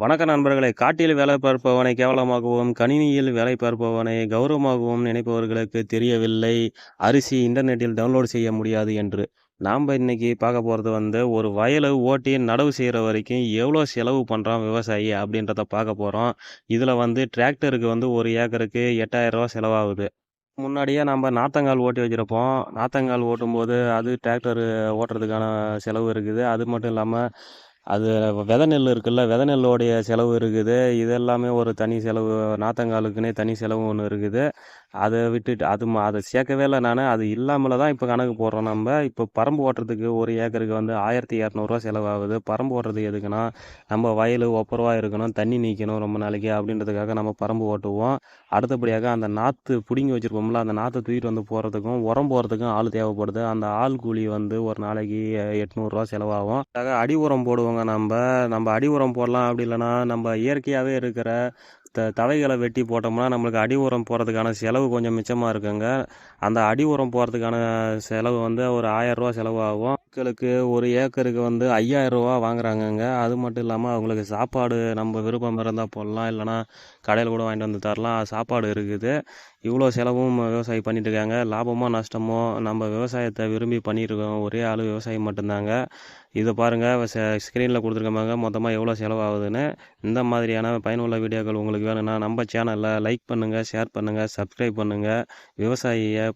வணக்க நண்பர்களை காட்டில் வேலை பார்ப்பவனை கேவலமாகவும் கணினியில் வேலை பார்ப்பவனை கௌரவமாகவும் நினைப்பவர்களுக்கு தெரியவில்லை. அரிசி இன்டர்நெட்டில் டவுன்லோட் செய்ய முடியாது என்று. நாம் இன்னைக்கு பார்க்க போகிறது வந்து ஒரு வயலை ஓட்டி நடவு செய்கிற வரைக்கும் எவ்வளோ செலவு பண்ணுறான் விவசாயி அப்படின்றத பார்க்க போகிறோம் இதில் வந்து டிராக்டருக்கு வந்து ஒரு ஏக்கருக்கு எட்டாயிரரூவா செலவாகுது. முன்னாடியே நம்ம நாத்தங்கால் ஓட்டி வச்சுருப்போம். நாத்தங்கால் ஓட்டும்போது அது டிராக்டர் ஓட்டுறதுக்கான செலவு இருக்குது. அது மட்டும் இல்லாமல் அது வித நெல் இருக்குல்ல வித நெல்லோடைய செலவு இருக்குது. இது எல்லாமே ஒரு தனி செலவு நாத்தங்காலுக்குன்னே தனி செலவு ஒன்று இருக்குது. அதை விட்டுட்டு அது அதை சேர்க்கவே இல்லை நான். அது இல்லாமல் தான் இப்போ கணக்கு போடுறோம் நம்ம. இப்போ பரம்பு ஓட்டுறதுக்கு ஒரு ஏக்கருக்கு வந்து ஆயிரத்தி இரநூறுவா செலவாகுது. பரம்பு ஓட்டுறதுக்கு எதுக்குன்னா நம்ம வயல் ஒப்பரவா இருக்கணும் தண்ணி நிற்கணும் ரொம்ப நாளைக்கு அப்படின்றதுக்காக நம்ம பரம்பு ஓட்டுவோம். அடுத்தபடியாக அந்த நாற்று பிடுங்கி வச்சுருப்போம்ல அந்த நாற்றை தூக்கிட்டு வந்து போகிறதுக்கும் உரம் போகிறதுக்கும் ஆள் தேவைப்படுது. அந்த ஆள் கூலி வந்து ஒரு நாளைக்கு எட்நூறுரூவா செலவாகும். அடி உரம் போடுவோங்க நம்ம. நம்ம அடி உரம் போடலாம் அப்படி இல்லைன்னா நம்ம இயற்கையாகவே இருக்கிற த தழைகளை வெட்டி போட்டோம்னா நம்மளுக்கு அடி உரம் போடுறதுக்கான செலவு கொஞ்சம் மிச்சமாக இருக்குங்க. அந்த அடி உரம் போகிறதுக்கான செலவு வந்து ஒரு ஆயரூவா செலவாகும். மக்களுக்கு ஒரு ஏக்கருக்கு வந்து ஐயாயிரரூவா வாங்குறாங்கங்க. அது மட்டும் இல்லாமல் அவங்களுக்கு சாப்பாடு நம்ம விருப்பம் இருந்தால் போடலாம். இல்லைனா கடையில் கூட வாங்கிட்டு வந்து தரலாம். சாப்பாடு இருக்குது. இவ்வளோ செலவும் விவசாயி பண்ணிட்டு இருக்காங்க. லாபமோ நஷ்டமோ நம்ம விவசாயத்தை விரும்பி பண்ணியிருக்கோம். ஒரே ஆள் விவசாயி மட்டும்தாங்க. இதை பாருங்கள் ஸ்க்ரீனில் கொடுத்துருக்காங்க மொத்தமாக எவ்வளோ செலவாகுதுன்னு. இந்த மாதிரியான பயனுள்ள வீடியோக்கள் உங்களுக்கு வேணும்னா நம்ம சேனலில் லைக் பண்ணுங்கள் ஷேர் பண்ணுங்கள் சப்ஸ்கிரைப் பண்ணுங்கள் விவசாயியை